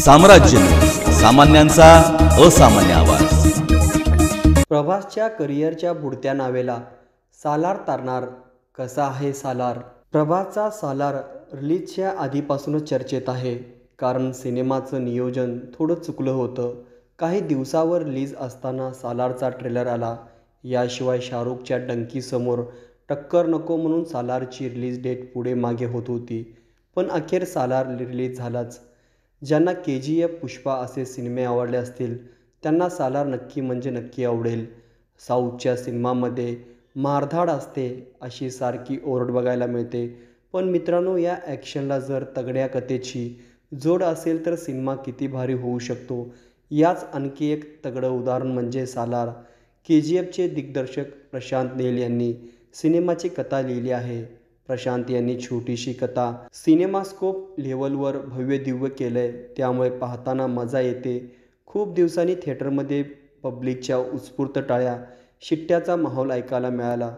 साम्राज्य. सामान्यांचा असामान्य आवाज. प्रभासच्या करिअरच्या बुडत्या नावेला सालार तारणार. कसा आहे सालार? प्रभासचा सालार रिलीजच्या आधीपासूनच चर्चेत आहे. कारण सिनेमाचं नियोजन थोडं चुकलं होतं. काही दिवसावर रिलीज असताना सालारचा ट्रेलर आला. याशिवाय शाहरुखच्या डंकीसमोर टक्कर नको म्हणून सालारची रिलीज डेट पुढे मागे होत होती. पण अखेर सालार रिलीज झालाच. ज्यांना के जी एफ पुष्पा असे सिनेमे आवडले असतील त्यांना सालार नक्की म्हणजे नक्की आवडेल. साऊथच्या सिनेमामध्ये मारधाड असते अशी सारखी ओरड बघायला मिळते. पण मित्रांनो या ॲक्शनला जर तगड्या कथेची जोड असेल तर सिनेमा किती भारी होऊ शकतो? याच आणखी एक तगडं उदाहरण म्हणजे सालार. के जी एफचे दिग्दर्शक प्रशांत नेल यांनी सिनेमाची कथा लिहिली आहे. प्रशांत यांनी छोटीशी कथा सिनेमास्कोप लेवलवर भव्य दिव्य केलं आहे त्यामुळे पाहताना मजा येते. खूप दिवसांनी थिएटरमध्ये पब्लिकच्या उत्स्फूर्त टाळ्या शिट्ट्याचा माहोल ऐकायला मिळाला.